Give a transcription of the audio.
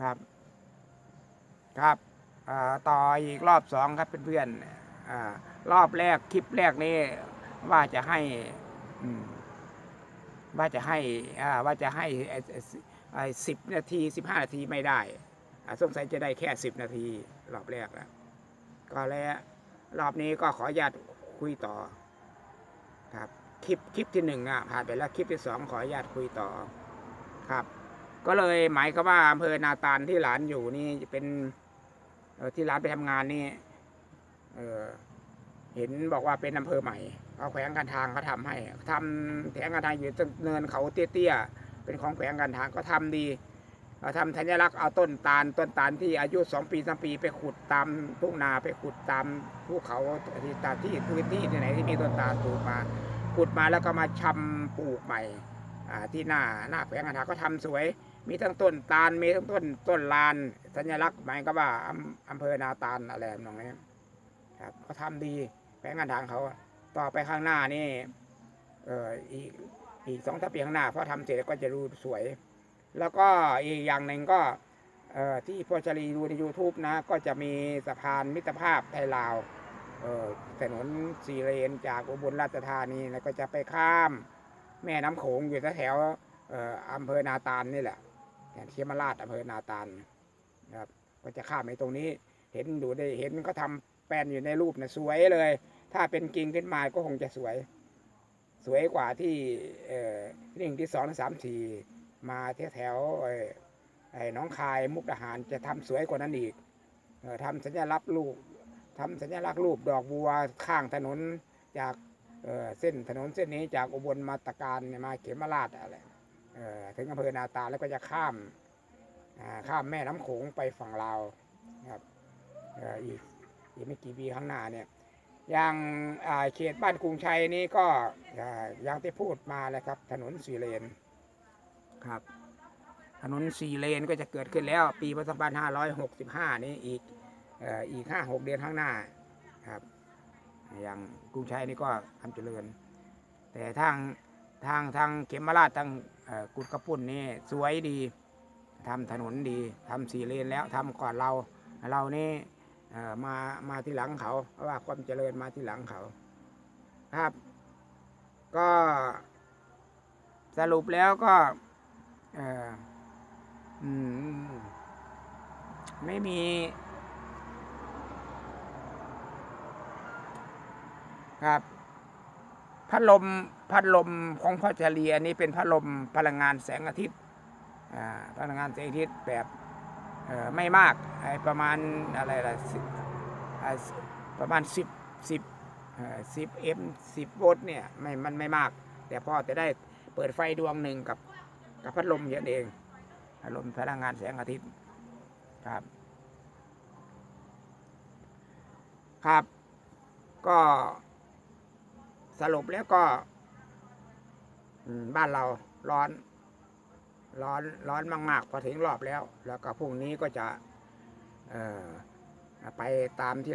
ครับครับต่ออีกรอบสองครับเพื่อนๆอ่ารอบแรกคลิปแรกนี่ว่าจะให้ว่าจะให้ว่าจะให้สิบนาทีสิบห้านาทีไม่ได้สงสัยจะได้แค่สิบนาที รอบแรกแล้วก็แล้วรอบนี้ก็ขออนุญาตคุยต่อ ครับ คลิปคลิปที่หนึ่งอะผ่านไปแล้วคลิปที่สองขออนุญาตคุยต่อครับ ก็เลยหมายควาว่าอำเภอนาตาลที่หลานอยู่นี่เป็นที่หลานไปทำงานนี่เออเห็นบอกว่าเป็นอำเภอใหม่เอาแขวงการทางเขาทำให้ทำแขวงการทางอยู่เนินเขาเตี้ยๆเป็นของแขวงการทางก็ทำดีเอาทำธัญลักษณ์เอาต้นตาลต้นตาลที่อายุสองปีสามปีไปขุดตามทุ่งนาไปขุดตามภูเขาที่ตามที่พื้นที่ที่ไหนที่มีต้นตาลปลูกมาขุดมาแล้วก็มาชำปลูกใหม่ ที่หน้าหน้าแขวงการทางก็ทำสวย มีทั้งต้นตาลมีทั้งต้นต้นลาน สัญลักษณ์หมายก็ว่าอำอำเภอนาตาลอะไรตรงนี้ครับเขาทำดีแผงงานทางเขาต่อไปข้างหน้านี่เอ่ออีกอีกสองทัพปีข้างหน้าพอทำเสร็จก็จะดูสวย แล้วก็อีกอย่างหนึ่งก็เอ่อที่พ่อชลีดูใน YouTube นะ ก็จะมีสะพานมิตรภาพไทยลาวเอ่อถนนสี่เลนจากอุบลราชธานีแล้วก็จะไปข้าม แม่น้ำโขงอยู่แถวอำเภอนาตาลนี่แหละแถวเชียมราชอำเภอนาตาลนะครับก็จะข้ามไปตรงนี้ เห็นดูได้เห็นก็ทำแปลนอยู่ในรูปนะสวยเลย ถ้าเป็นกิ่งขึ้นมาก็คงจะสวย สวยกว่าที่เอ่อริ่งที่สองสามสี่มาแถวแถวไอ้น้องคายมุกดาหารจะทำสวยกว่านั้นอีกเอ่อทำสัญลักษณ์รูปทำสัญลักษณ์รูปดอกบัวข้างถนนจาก เอ่อเส้นถนนเส้นนี้จากอุบลมาตะการเนี่ยมาเขมราชอะไรเอ่อถึงอำเภอนาตาลแล้วก็จะข้ามอ่าข้ามแม่น้ำโขงไปฝั่งลาวนะครับเอ่ออีกอีกไม่กี่ปีข้างหน้าเนี่ยอย่างอ่าเขตบ้านกรุงชัยนี่ก็อ่าอย่างที่พูดมาแล้วครับ ถนนสี่เลนครับ ถนนสี่เลนก็จะเกิดขึ้นแล้ว ปีพศ2565 นี้อีกเอ่ออีกห้าหกเดือนข้างหน้าครับ อย่างกรุงชัยนี่ก็ทำเจริญ แต่ทางทางทางเขมราชทางกุดกระปุ่นนี่สวยดีทำถนนดีทำสี่เลนแล้วทำก่อนเราเรานี่มามาที่หลังเขา เพราะว่าความเจริญมาที่หลังเขา ครับ ก็สรุปแล้วก็ไม่มี ครับ พัดลมพัดลมของพ่อเฉลียอันนี้เป็นพัดลมพลังงานแสงอาทิตย์พลังงานแสงอาทิตย์แบบไม่มากประมาณอะไรล่ะประมาณสิบสิบสิบเอ็มสิบโวลต์เนี่ยไม่มันไม่มาก แต่พ่อจะได้เปิดไฟดวงหนึ่งกับกับพัดลมอย่างนั้นเองพัดลมพลังงานแสงอาทิตย์ครับ ครับ ก็ สรุปแล้วก็บ้านเราร้อน ร้อนร้อนมากๆพอถึงรอบแล้ว แล้วก็พรุ่งนี้ก็จะไปตามที่